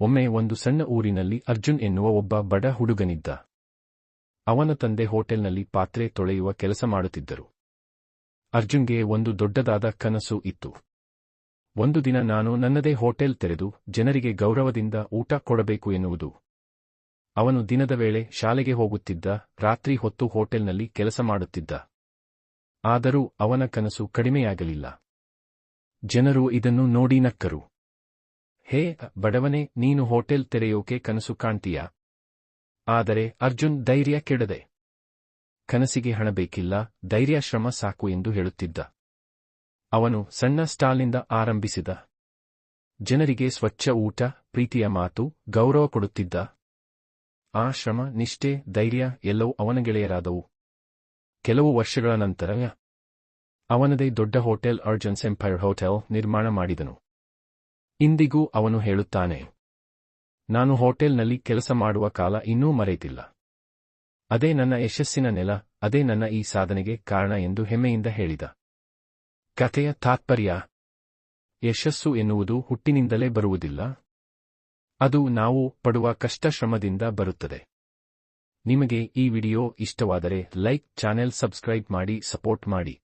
ಒಮ್ಮೆ ಒಂದು ಸಣ್ಣ ಊರಿನಲ್ಲಿ ಅರ್ಜುನ್ ಎನ್ನುವ ಒಬ್ಬ ಬಡ ಹುಡುಗನಿದ್ದ. ಅವನ ತಂದೆ ಹೋಟೆಲ್ನಲ್ಲಿ ಪಾತ್ರೆ ತೊಳೆಯುವ ಕೆಲಸ ಮಾಡುತ್ತಿದ್ದರು. ಅರ್ಜುನ್ಗೆ ಒಂದು ದೊಡ್ಡದಾದ ಕನಸು ಇತ್ತು. ಒಂದು ದಿನ ನಾನು ನನ್ನದೇ ಹೋಟೆಲ್ ತೆರೆದು ಜನರಿಗೆ ಗೌರವದಿಂದ ಊಟ ಕೊಡಬೇಕು ಎನ್ನುವುದು. ಅವನು ದಿನದ ವೇಳೆ ಶಾಲೆಗೆ ಹೋಗುತ್ತಿದ್ದ, ರಾತ್ರಿ ಹೊತ್ತು ಹೋಟೆಲ್ನಲ್ಲಿ ಕೆಲಸ ಮಾಡುತ್ತಿದ್ದ. ಆದರೂ ಅವನ ಕನಸು ಕಡಿಮೆಯಾಗಲಿಲ್ಲ. ಜನರು ಇದನ್ನು ನೋಡಿ ನಕ್ಕರು. ಹೇ, ಬಡವನೇ, ನೀನು ಹೋಟೆಲ್ ತೆರೆಯೋಕೆ ಕನಸು ಕಾಣ್ತೀಯ? ಆದರೆ ಅರ್ಜುನ್ ಧೈರ್ಯ ಕೆಡದೆ. ಕನಸಿಗೆ ಹಣ ಬೇಕಿಲ್ಲ ಧೈರ್ಯ ಶ್ರಮ ಸಾಕು ಎಂದು ಹೇಳುತ್ತಿದ್ದ. ಅವನು ಸಣ್ಣ ಸ್ಟಾಲ್ನಿಂದ ಆರಂಭಿಸಿದ. ಜನರಿಗೆ ಸ್ವಚ್ಛ ಊಟ, ಪ್ರೀತಿಯ ಮಾತು, ಗೌರವ ಕೊಡುತ್ತಿದ್ದ. ಆ ಶ್ರಮ, ನಿಷ್ಠೆ, ಧೈರ್ಯ ಎಲ್ಲವೂ ಅವನ ಗೆಳೆಯರಾದವು. ಕೆಲವು ವರ್ಷಗಳ ನಂತರ, ಅವನದೇ ದೊಡ್ಡ ಹೋಟೆಲ್ ಅರ್ಜನ್ಸ್ ಎಂಪೈರ್ ಹೋಟೆಲ್ ನಿರ್ಮಾಣ ಮಾಡಿದನು. ಇಂದಿಗೂ ಅವನು ಹೇಳುತ್ತಾನೆ, ನಾನು ಹೋಟೆಲ್ನಲ್ಲಿ ಕೆಲಸ ಮಾಡುವ ಕಾಲ ಇನ್ನೂ ಮರೆತಿಲ್ಲ. ಅದೇ ನನ್ನ ಯಶಸ್ಸಿನ ನೆಲ, ಅದೇ ನನ್ನ ಈ ಸಾಧನೆಗೆ ಕಾರಣ ಎಂದು ಹೆಮ್ಮೆಯಿಂದ ಹೇಳಿದ. ಕಥೆಯ ತಾತ್ಪರ್ಯ, ಯಶಸ್ಸು ಎನ್ನುವುದು ಹುಟ್ಟಿನಿಂದಲೇ ಬರುವುದಿಲ್ಲ. ಅದು ನಾವು ಪಡುವ ಕಷ್ಟ ಶ್ರಮದಿಂದ ಬರುತ್ತದೆ. ನಿಮಗೆ ಈ ವಿಡಿಯೋ ಇಷ್ಟವಾದರೆ ಲೈಕ್, ಚಾನೆಲ್ ಸಬ್ಸ್ಕ್ರೈಬ್ ಮಾಡಿ, ಸಪೋರ್ಟ್ ಮಾಡಿ.